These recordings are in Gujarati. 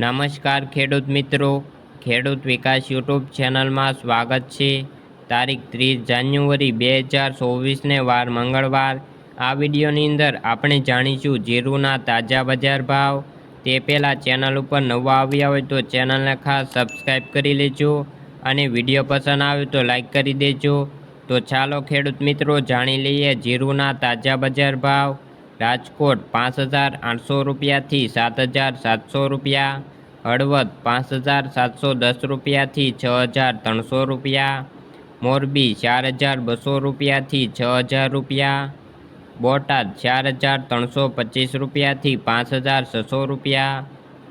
નમસ્કાર ખેડૂત મિત્રો. ખેડૂત વિકાસ યુટ્યુબ ચેનલમાં સ્વાગત છે. તારીખ ત્રીસ જાન્યુઆરી બે હજાર ચોવીસને વાર મંગળવાર. આ વિડીયોની અંદર આપણે જાણીશું જીરુના તાજા બજાર ભાવ. તે પહેલાં ચેનલ ઉપર નવા આવ્યા હોય તો ચેનલને ખાસ સબસ્ક્રાઈબ કરી લેજો અને વીડિયો પસંદ આવે તો લાઈક કરી દેજો. તો ચાલો ખેડૂત મિત્રો જાણી લઈએ જીરુના તાજા બજાર ભાવ. રાજકોટ પાંચ હજાર આઠસો રૂપિયાથી સાત હજાર સાતસો રૂપિયા. હળવદ પાંચ હજાર સાતસો દસ રૂપિયાથી છ હજાર ત્રણસો રૂપિયા, મોરબી ચાર હજાર બસો રૂપિયાથી છ હજાર રૂપિયા, બોટાદ ચાર હજાર ત્રણસો પચીસ રૂપિયાથી પાંચ હજાર છસો રૂપિયા,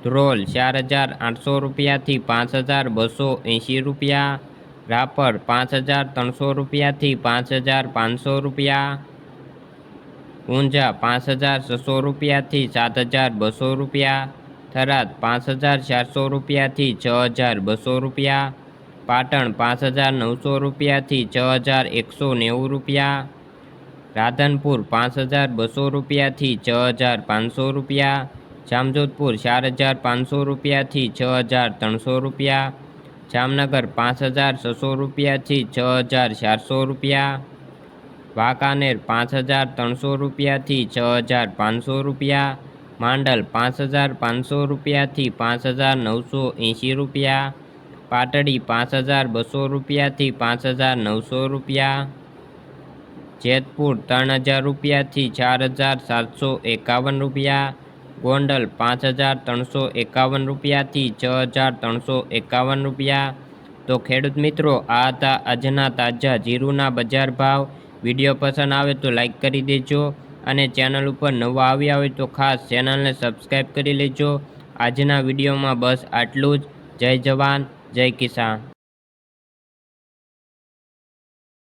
ધ્રોલ ચાર હજાર આઠસો રૂપિયાથી પાંચ હજાર બસો એંશી રૂપિયા, રાપર પાંચ હજાર ત્રણસો રૂપિયાથી પાંચ હજાર પાંચસો રૂપિયા, ઊંઝા પાંચ હજાર છસો રૂપિયાથી સાત હજાર બસો રૂપિયા થરાદ પાંચ હજાર ચારસો રૂપિયાથી છ હજાર બસો રૂપિયા. પાટણ પાંચ હજાર નવસો રૂપિયાથી છ હજાર એકસો નેવું રૂપિયા. રાધનપુર પાંચ હજાર બસો રૂપિયાથી છ હજાર પાંચસો રૂપિયા. જામજોધપુર ચાર હજાર પાંચસો રૂપિયાથી છ હજાર ત્રણસો રૂપિયા. જામનગર પાંચ હજાર છસો રૂપિયાથી છ હજાર ચારસો રૂપિયા. વાંકાનેર પાંચ હજાર ત્રણસો રૂપિયાથી છ હજાર પાંચસો રૂપિયા. માંડલ પાંચ હજાર પાંચસો રૂપિયાથી પાંચ હજાર નવસો એંશી રૂપિયા. પાટડી પાંચ હજાર બસો રૂપિયાથી પાંચ હજાર નવસો રૂપિયા. જેતપુર ત્રણ હજાર રૂપિયાથી ચાર હજાર સાતસો એકાવન રૂપિયા. ગોંડલ પાંચ હજાર ત્રણસો એકાવન રૂપિયાથી છ હજાર ત્રણસો એકાવન રૂપિયા. તો ખેડૂત મિત્રો, આ હતા આજના તાજા જીરુના બજાર ભાવ. વીડિયો પસંદ આવે તો લાઈક કરી દેજો. અને ચેનલ ઉપર નવા આવ્યા હોય તો ખાસ ચેનલને સબસ્ક્રાઈબ કરી લેજો. આજના વિડીયોમાં બસ આટલું જ. જય જવાન, જય કિસાન.